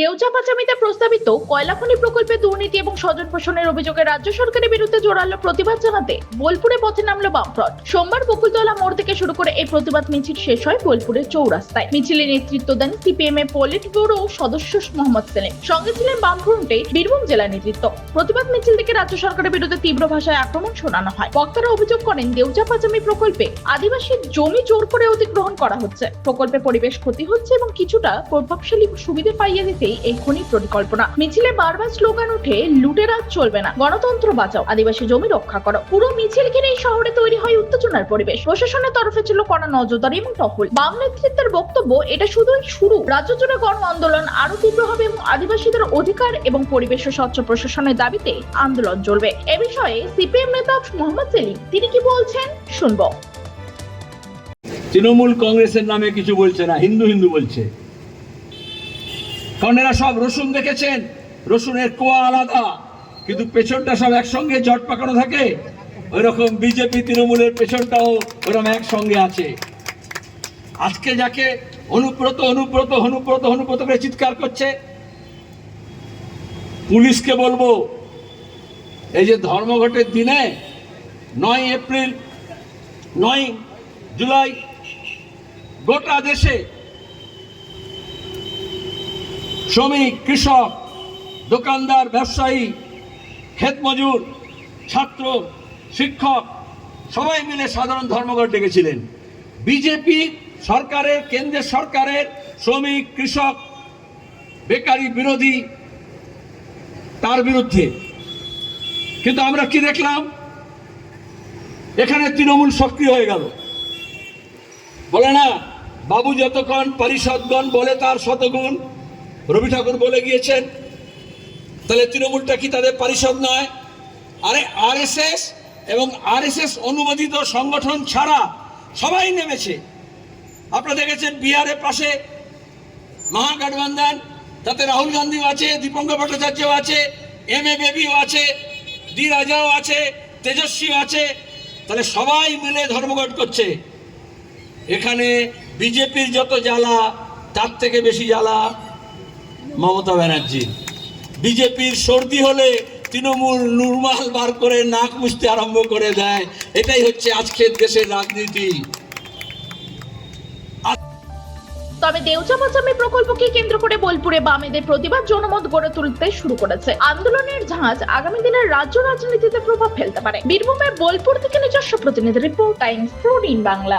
দেউচা পাচামিতে প্রস্তাবিত কয়লা খনি প্রকল্পে দুর্নীতি এবং স্বজন পোষণের অভিযোগে রাজ্য সরকারের বিরুদ্ধে জোরালো প্রতিবাদ জানাতে বোলপুরে পথে নামলো বামফ্রন্ট। সোমবার বকুলতলা মোড় থেকে শুরু করে এই প্রতিবাদ মিছিল শেষ হয় বোলপুরের চৌরাস্তায়। মিছিলে নেতৃত্ব দেন সিপিএম এর পলিট ব্যুরো সদস্য মোহাম্মদ সেলিম। সঙ্গে ছিলেন বামফ্রন্টে বীরভূম জেলা নেতৃত্ব। প্রতিবাদ মিছিল থেকে রাজ্য সরকারের বিরুদ্ধে তীব্র ভাষায় আক্রমণ শোনানো হয়। বক্তারা অভিযোগ করেন দেউচা পাচামি প্রকল্পে আদিবাসী জমি জোর করে অধিগ্রহণ করা হচ্ছে। প্রকল্পে পরিবেশ ক্ষতি হচ্ছে এবং কিছুটা প্রভাবশালী সুবিধে পাইয়ে দিতেই এই খনি পরিকল্পনা। মিছিলে বারবার স্লোগান উঠে লুটেরা চলবে না, গণতন্ত্র বাঁচাও, আদিবাসী জমি রক্ষা করো। পুরো মিছিল ঘিরে শহরে তৈরি হয় উত্তেজনার পরিবেশ। প্রশাসনের তরফে ছিল কড়া নজরদারি এবং টহল। বাম নেতৃত্বের বক্তব্য, এটা শুধুই শুরু। রাজ্য জুড়ে গণ আন্দোলন আরও তীব্র হবে এবং আদিবাসীদের অধিকার এবং পরিবেশ ও স্বচ্ছ প্রশাসনের দাবিতে আন্দোলন চলবে। এ বিষয়ে সিপিএম নেতা মোহাম্মদ সেলিম, তিনি কি বলছেন? শুনব। তৃণমূল কংগ্রেসের নামে কিছু বলছে না, হিন্দু হিন্দু বলছে। কারণ এরা সব রসুন দেখেছেন? রসুনের কোয়া আলাদা, কিন্তু পেছনটা সব একসঙ্গে জট পাকানো থাকে। ওইরকম বিজেপি তৃণমূলের পেছনটাও ওরকম একসঙ্গে আছে। আজকে যাকে অনুব্রত অনুব্রত অনুব্রত অনুব্রত করে চিৎকার করছে, পুলিশকে বলব, এই যে ধর্মঘটের দিনে নয় এপ্রিল, নয় জুলাই, গোটা দেশে শ্রমিক, কৃষক, দোকানদার, ব্যবসায়ী, ক্ষেত মজুর, ছাত্র, শিক্ষক, সবাই মিলে সাধারণ ধর্মঘট ডেকেছিলেন। বিজেপি সরকারের, কেন্দ্রের সরকারের শ্রমিক, কৃষক, বেকারি বিরোধী তার বিরুদ্ধে। কিন্তু আমরা কি দেখলাম? এখানে তৃণমূল সক্রিয় হয়ে গেল। বলে না, বাবু যতক্ষণ পরিষদগণ বলে তার শতগুণ রবি ঠাকুর বলে গিয়েছেন, তাহলে তৃণমূলটা কি তাদের পরিষদ নয়? আরে আরএসএস এবং আরএসএস অনুমোদিত সংগঠন ছাড়া সবাই নেমেছে। আপনারা দেখেছেন বিহারের পাশে মহাগঠবন্ধন, তাতে রাহুল গান্ধীও আছে, দীপঙ্কর ভট্টাচার্যও আছে, এম এ বেবিও আছে, ডি রাজাও আছে, তেজস্বীও আছে। তাহলে সবাই মিলে ধর্মঘট করছে। এখানে বিজেপির যত জ্বালা, তার থেকে বেশি জ্বালা। মমতা ব্যানার্জি। বিজেপির সর্দি হলে তৃণমূল নুরমাল বার করে নাক মুছতে আরম্ভ করে দেয়। এটাই হচ্ছে আজকের দেশের রাজনীতি। তবে দেউচা পাচামি প্রকল্পকে কেন্দ্র করে বোলপুরে বামেদের প্রতিবাদ জনমত গড়ে তুলতে শুরু করেছে। আন্দোলনের ঝাঁজ আগামী দিনের রাজ্য রাজনীতিতে প্রভাব ফেলতে পারে। বীরভূমের বোলপুর থেকে নিজস্ব প্রতিনিধি রিপোর্ট, টাইমস প্রোডিন বাংলা।